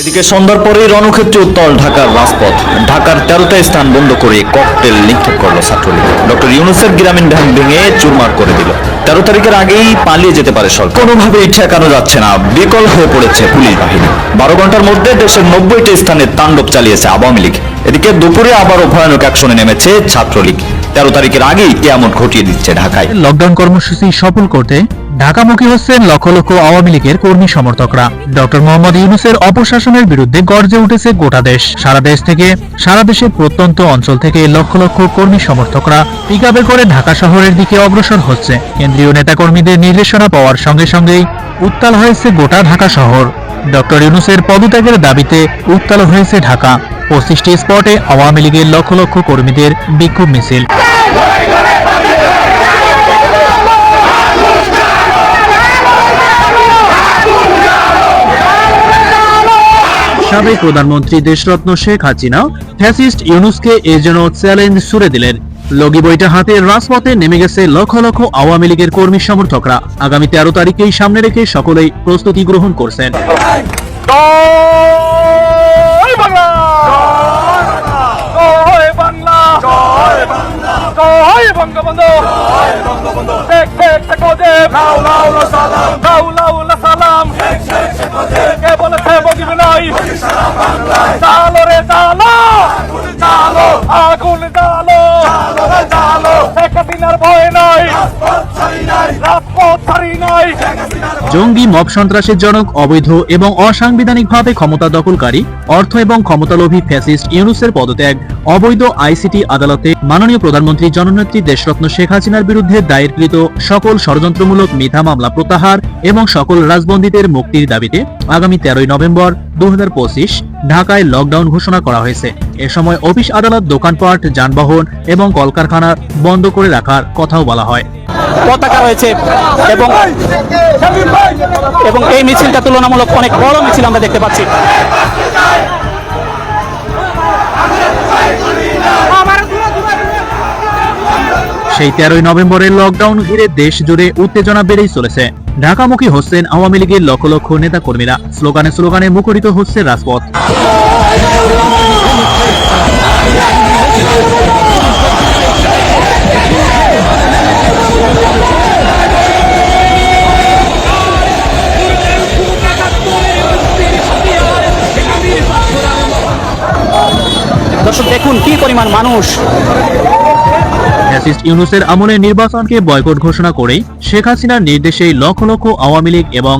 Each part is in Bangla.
এদিকে সন্ধ্যার পরেই রণক্ষেত্রে উত্তল ঢাকার রাজপথ। ঢাকার তেরোটা স্থান বন্ধ করে ককটেল নিক্ষেপ করল ছাত্রলীগ। ডক্টর ইউনুসের গ্রামীণ ব্যাংক ভেঙে চুরমার করে দিল। তেরো তারিখের আগেই পালিয়ে যেতে পারে সরকার। কোনোভাবেই ঠেকানো যাচ্ছে না। বিকল হয়ে পড়েছে পুলিশ বাহিনী। বারো ঘণ্টার মধ্যে দেশের নব্বইটি স্থানে তাণ্ডব চালিয়েছে আওয়ামী লীগ। এদিকে দুপুরে আবারও ভয়ানক অ্যাকশনে নেমেছে ছাত্রলীগ। তেরো তারিখের আগেই কেয়ামত ঘটিয়ে দিচ্ছে ঢাকায়। লকডাউন কর্মসূচি সফল করতে ঢাকামুখী হচ্ছেন লক্ষ লক্ষ আওয়ামী লীগের কর্মী সমর্থকরা। ডক্টর মোহাম্মদ ইউনুসের অপশাসনের বিরুদ্ধে গর্জে উঠেছে গোটা দেশ। সারা দেশ থেকে, সারা দেশের প্রত্যন্ত অঞ্চল থেকে লক্ষ লক্ষ কর্মী সমর্থকরা পিকআপে করে ঢাকা শহরের দিকে অগ্রসর হচ্ছে। কেন্দ্রীয় নেতাকর্মীদের নির্দেশনা পাওয়ার সঙ্গে সঙ্গেই উত্তাল হয়েছে গোটা ঢাকা শহর। ডক্টর ইউনুসের পদত্যাগের দাবিতে উত্তাল হয়েছে ঢাকা। পঁচিশটি স্পটে আওয়ামী লীগের লক্ষ লক্ষ কর্মীদের বিক্ষোভ মিছিল। সাবেক প্রধানমন্ত্রী দেশরত্ন শেখ হাসিনা, ফ্যাসিস্ট ইউনুসকে এ যেন চ্যালেঞ্জ ছুড়ে দিলেন। লগি বইটা হাতে রাজপথে নেমে গেছে লক্ষ লক্ষ আওয়ামী লীগের কর্মী সমর্থকরা। আগামী তেরো তারিখেই সামনে রেখে সকলেই প্রস্তুতি গ্রহণ করছেন। বঙ্গবন্ধু। শেখ শেখ শেখ মুজিব। লাউ লাউ লা সালাম। লাউ লাউ লা সালাম। শেখ শেখ শেখ মুজিব। কে বলেছে মুজিব নাই চালো রে চালো। চালো আগুন চালো চালো রে চালো শেখ হাসিনার ভয় নাই। রাজপথ ছাড়ি নাই। জঙ্গি, মব সন্ত্রাসের জনক, অবৈধ এবং অসাংবিধানিকভাবে ক্ষমতা দখলকারী, অর্থ এবং ক্ষমতালোভী ফ্যাসিস্ট ইউনুসের পদত্যাগ, অবৈধ আইসিটি আদালতে মাননীয় প্রধানমন্ত্রী জননেত্রী দেশরত্ন শেখ হাসিনার বিরুদ্ধে দায়েরকৃত সকল ষড়যন্ত্রমূলক মিথ্যা মামলা প্রত্যাহার এবং সকল রাজবন্দীদের মুক্তির দাবিতে আগামী তেরোই নভেম্বর দুহাজার পঁচিশ ঢাকায় লকডাউন ঘোষণা করা হয়েছে। এ সময় অফিস আদালত, দোকানপাট, যানবাহন এবং কলকারখানা বন্ধ করে রাখার কথাও বলা হয়। পতাকা রয়েছে এবং এবং এই মিছিলটা তুলনামূলক অনেক বড় মিছিল আমরা দেখতে পাচ্ছি। সেই তেরোই নভেম্বরের লকডাউন ঘিরে দেশ জুড়ে উত্তেজনা বেড়েই চলেছে। ঢাকামুখী হচ্ছেন আওয়ামী লীগের লক্ষ লক্ষ নেতা কর্মীরা স্লোগানে স্লোগানে মুখরিত হচ্ছে রাজপথ। দর্শক, দেখুন কি পরিমাণ মানুষ। ফ্যাসিস্ট ইউনুসের আমলে নির্বাচনকে বয়কট ঘোষণা করেই শেখ হাসিনার নির্দেশেই লক্ষ লক্ষ আওয়ামী লীগ এবং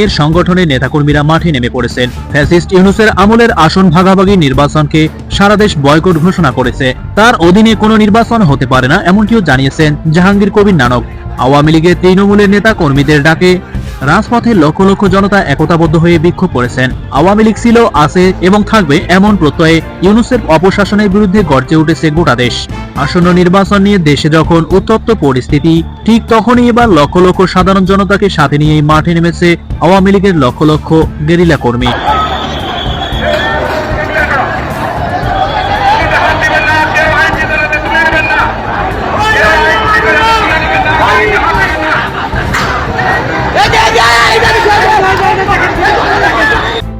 এর সংগঠনের নেতাকর্মীরা মাঠে নেমে পড়েছেন। ফ্যাসিস্ট ইউনুসের আমলের আসন ভাগাভাগি নির্বাচনকে সারা দেশ বয়কট ঘোষণা করেছে। তার অধীনে কোনো নির্বাচন হতে পারে না, এমনটিও জানিয়েছেন জাহাঙ্গীর কবির নানক। আওয়ামী লীগের তৃণমূলের নেতা কর্মীদের ডাকে রাজপথে লক্ষ লক্ষ জনতা একতাবদ্ধ হয়ে বিক্ষোভ করেছেন। আওয়ামী লীগ ছিল, আছে এবং থাকবে এমন প্রত্যয়ে ইউনুসের অপশাসনের বিরুদ্ধে গর্জে উঠেছে গোটা দেশ। আসন্ন নির্বাচন নিয়ে দেশে যখন উত্তপ্ত পরিস্থিতি, ঠিক তখনই এবার লক্ষ লক্ষ সাধারণ জনতাকে সাথে নিয়ে মাঠে নেমেছে আওয়ামী লীগের লক্ষ লক্ষ গেরিলা কর্মী।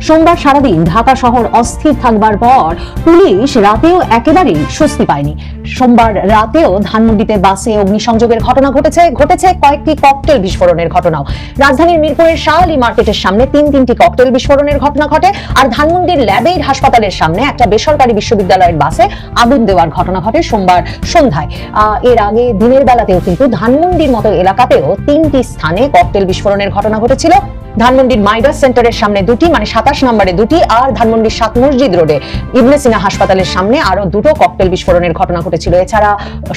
সোমবার সারাদিন ঢাকা শহর অস্থির থাকবার পর পুলিশ রাতেও একেবারেই স্বস্তি পায়নি। সোমবার রাতেও ধানমন্ডিতে বাসে অগ্নিসংযোগের ঘটনা ঘটেছে ঘটেছে কয়েকটি ককটেল বিস্ফোরণের ঘটনাও। রাজধানীর মিরপুরের শাহালি মার্কেটের সামনে তিন তিনটি ককটেল বিস্ফোরণের ঘটনা ঘটে, আর ধানমন্ডির ল্যাবেইড হাসপাতালের সামনে একটা বেসরকারি বিশ্ববিদ্যালয়ের বাসে আগুন দেওয়ার ঘটনা ঘটে সোমবার সন্ধ্যায়। এর আগে দিনের বেলাতেও কিন্তু ধানমন্ডির মতো এলাকাতেও তিনটি স্থানে ককটেল বিস্ফোরণের ঘটনা ঘটেছিল। ধানমন্ডির মাইডাস সেন্টারের সামনে দুটি মানে সাতাশ নম্বরে দুটি আর ধানমন্ডির সাত মসজিদ রোডে ইবনে সিনা হাসপাতালের সামনে আরও দুটো ককটেল বিস্ফোরণের ঘটনা ঘটেছিল। এছাড়া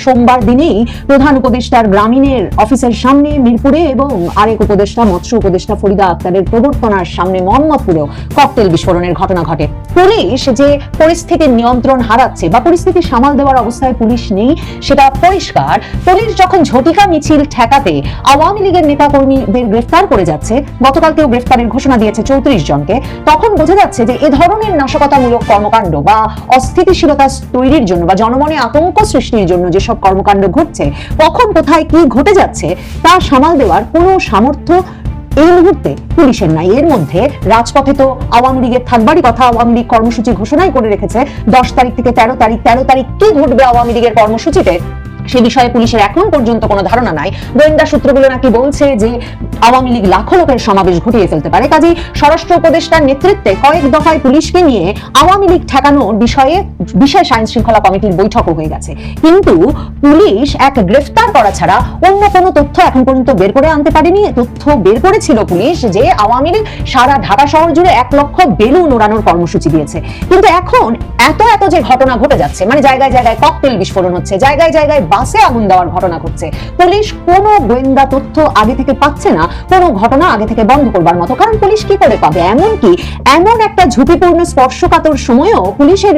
সোমবার দিনেই প্রধান উপদেষ্টার গ্রামীণের অফিসের সামনে মিরপুরে এবং আরেক উপদেষ্টা, মৎস্য উপদেষ্টা ফরিদা আক্তারের প্রবর্তনার সামনে মোহাম্মদপুরেও ককটেল বিস্ফোরণের ঘটনা ঘটে। পুলিশ যে পরিস্থিতির নিয়ন্ত্রণ হারাচ্ছে বা পরিস্থিতি সামাল দেওয়ার অবস্থায় পুলিশ নেই, সেটা পরিষ্কার। পুলিশ যখন ঝটিকা মিছিল ঠেকাতে আওয়ামী লীগের নেতাকর্মীদের গ্রেফতার করে যাচ্ছে, গতকালকেও গ্রেফতারের ঘোষণা দিয়েছে চৌত্রিশ জনকে। তখন বোঝা যাচ্ছে যে এ ধরনের নাশকতামূলক কর্মকাণ্ড বা অস্থিতিশীলতা তৈরির জন্য বা জনমনে আতঙ্ক সৃষ্টির জন্য যেসব কর্মকাণ্ড ঘটছে, কখন, কোথায়, কি ঘটে যাচ্ছে, তা সামাল দেওয়ার কোনো সামর্থ্য এই মুহূর্তে পুলিশের নাই। এর মধ্যে রাজপথে তো আওয়ামী লীগের থাকবারই কথা। আওয়ামী লীগ কর্মসূচি ঘোষণাই করে রেখেছে। দশ তারিখ থেকে তেরো তারিখ তেরো তারিখ কি ঘটবে আওয়ামী লীগের কর্মসূচিতে? সে বিষয়ে পুলিশের এখন পর্যন্ত কোনো ধারণা নাই। গোয়েন্দা সূত্রগুলো নাকি বলছে যে আওয়ামী লীগ লাখো লোকের সমাবেশ ঘটিয়ে ফেলতে পারে। কাজেই স্বরাষ্ট্র উপদেষ্টার নেতৃত্বে কয়েক দফায় পুলিশকে নিয়ে আওয়ামী লীগ ঠেকানোর বিষয়ে বিশেষ আইন শৃঙ্খলা কমিটির বৈঠকও হয়ে গেছে। কিন্তু পুলিশ এক গ্রেফতার করা ছাড়া অন্য কোনো তথ্য এখন পর্যন্ত বের করে আনতে পারেনি। তথ্য বের করেছিল পুলিশ যে আওয়ামী লীগ সারা ঢাকা শহর জুড়ে এক লক্ষ বেলুন ওড়ানোর কর্মসূচি দিয়েছে। কিন্তু এখন এত এত যে ঘটনা ঘটে যাচ্ছে মানে জায়গায় জায়গায় ককটেল বিস্ফোরণ হচ্ছে, জায়গায় জায়গায় বাসে আগুন দেওয়ার ঘটনা ঘটছে। পুলিশ কোনো গোয়েন্দা তথ্য আগে থেকে পাচ্ছে না, কোনো ঘটনা আগে থেকে বন্ধ করবার মতো। কারণ পুলিশ কি করে পাবে? এমনকি এমন একটা ঝুঁকিপূর্ণ স্পর্শকাতর সময়ও পুলিশের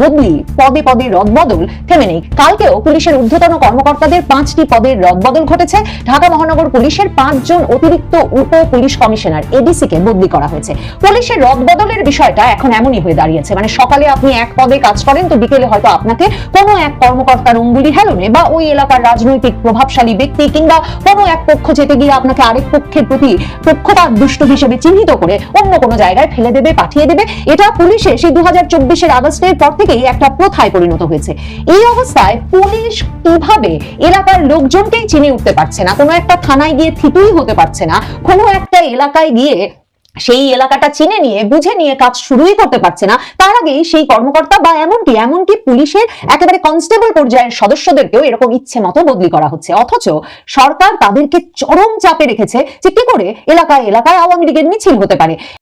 বদলি পদে পদে রদবদল থেমে নেই। কালকেও পুলিশের ঊর্ধ্বতন কর্মকর্তাদের পাঁচটি পদের রদবদল ঘটেছে। ঢাকা মহানগর পুলিশের পাঁচজন অতিরিক্ত উপ পুলিশ কমিশনার এডিসি কে বদলি করা হয়েছে। পুলিশের রদবদলের বিষয়টা এখন এমনই হয়ে দাঁড়িয়েছে। মানে সকালে আপনি এক পদে কাজ করেন তো বিকেলে হয়তো আপনাকে কোনো এক কর্মকর্তার অঙ্গুলি হেলনে বা ওই এলাকার রাজনৈতিক প্রভাবশালী ব্যক্তি কিংবা কোনো এক পক্ষ যেতে গিয়ে আপনাকে আরেক পক্ষের প্রতি পক্ষপাত দুষ্ট হিসেবে চিহ্নিত করে অন্য কোনো জায়গায় ফেলে দেবে, পাঠিয়ে দেবে। এটা পুলিশে সেই দু হাজার চব্বিশের আগস্টের পর থেকেই একটা প্রথায় পরিণত হয়েছে। এই অবস্থায় পুলিশ কীভাবে এলাকার লোকজনকেই চিনে উঠতে পারছে না, কোনো একটা থানায় গিয়ে থিতুই হতে পারছে না, কোনো একটা এলাকায় গিয়ে সেই এলাকাটা চিনে নিয়ে, বুঝে নিয়ে কাজ শুরুই করতে পারছে না, তার আগেই সেই কর্মকর্তা বা এমনকি এমনকি পুলিশের একেবারে কনস্টেবল পর্যায়ের সদস্যদেরকেও এরকম ইচ্ছে মতো বদলি করা হচ্ছে। অথচ সরকার তাদেরকে চরম চাপে রেখেছে যে কি করে এলাকায় এলাকায় আওয়ামী লীগের মিছিল হতে পারে।